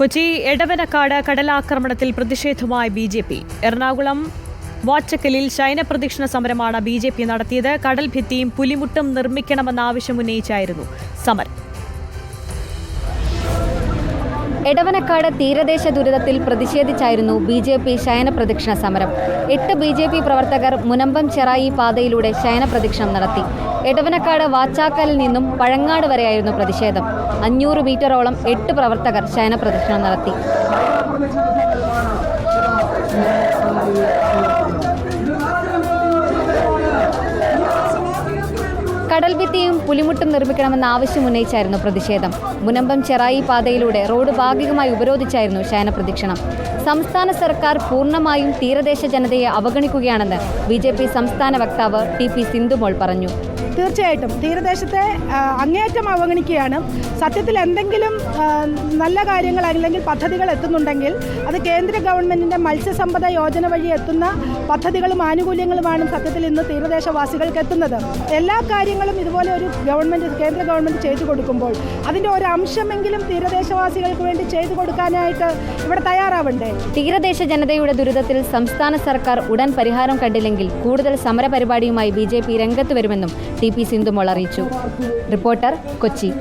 കൊച്ചി എടവനക്കാട് കടലാക്രമണത്തിൽ പ്രതിഷേധവുമായി B J P. Ernakulam വാച്ചക്കലിൽ ശയനപ്രദക്ഷിണ സമരമാണ് ബി ജെ പി നടത്തിയത്. കടൽ ഭിത്തിയും പുലിമുട്ടും നിർമ്മിക്കണമെന്ന ആവശ്യം ഉന്നയിച്ചായിരുന്നു സമരം. എടവനക്കാട് തീരദേശ ദുരിതത്തിൽ പ്രതിഷേധിച്ചായിരുന്നു ബി ജെ പി ശയനപ്രദക്ഷിണ സമരം. എട്ട് ബി ജെ പി പ്രവർത്തകർ മുനമ്പം ചെറായി പാതയിലൂടെ ശയനപ്രദക്ഷിണം നടത്തി. എടവനക്കാട് വാച്ചാക്കലിൽ നിന്നും പഴങ്ങാട് വരെയായിരുന്നു പ്രതിഷേധം. അഞ്ഞൂറ് മീറ്ററോളം എട്ട് പ്രവർത്തകർ ശയനപ്രദക്ഷിണം നടത്തി. കടൽ ഭിത്തിയും പുലിമുട്ടും നിർമ്മിക്കണമെന്ന ആവശ്യം ഉന്നയിച്ചായിരുന്നു പ്രതിഷേധം. മുനമ്പം ചെറായി പാതയിലൂടെ റോഡ് ഭാഗികമായി ഉപരോധിച്ചായിരുന്നു ശയനപ്രദക്ഷിണം സംസ്ഥാന സർക്കാർ പൂർണമായും തീരദേശ ജനതയെ അവഗണിക്കുകയാണെന്ന് ബി ജെ പി സംസ്ഥാന വക്താവ് ടി പി സിന്ധുമോൾ പറഞ്ഞു. തീർച്ചയായിട്ടും. തീരദേശത്തെ അങ്ങേയറ്റം അവഗണിക്കുകയാണ്. സത്യത്തിൽ എന്തെങ്കിലും നല്ല കാര്യങ്ങൾ അല്ലെങ്കിൽ പദ്ധതികൾ എത്തുന്നുണ്ടെങ്കിൽ അത് കേന്ദ്ര ഗവൺമെന്റിന്റെ മത്സ്യസമ്പദ യോജന വഴി എത്തുന്ന പദ്ധതികളും ആനുകൂല്യങ്ങളുമാണ് സത്യത്തിൽ ഇന്ന് തീരദേശവാസികൾക്ക് എത്തുന്നത്. എല്ലാ കാര്യങ്ങളും ഇതുപോലെ ഒരു ഗവൺമെന്റ് കേന്ദ്ര ഗവൺമെന്റ് ചെയ്തു കൊടുക്കുമ്പോൾ അതിന്റെ ഒരു അംശമെങ്കിലും തീരദേശവാസികൾക്ക് വേണ്ടി ചെയ്തു കൊടുക്കാനായിട്ട് ഇവിടെ തയ്യാറാവണ്ടേ? തീരദേശ ജനതയുടെ ദുരിതത്തിൽ സംസ്ഥാന സർക്കാർ ഉടൻ പരിഹാരം കണ്ടില്ലെങ്കിൽ കൂടുതൽ സമരപരിപാടിയുമായി ബി ജെ പി രംഗത്ത് വരുമെന്നും ടി പി സിന്ധുമോൾ അറിയിച്ചു. റിപ്പോർട്ടർ കൊച്ചി.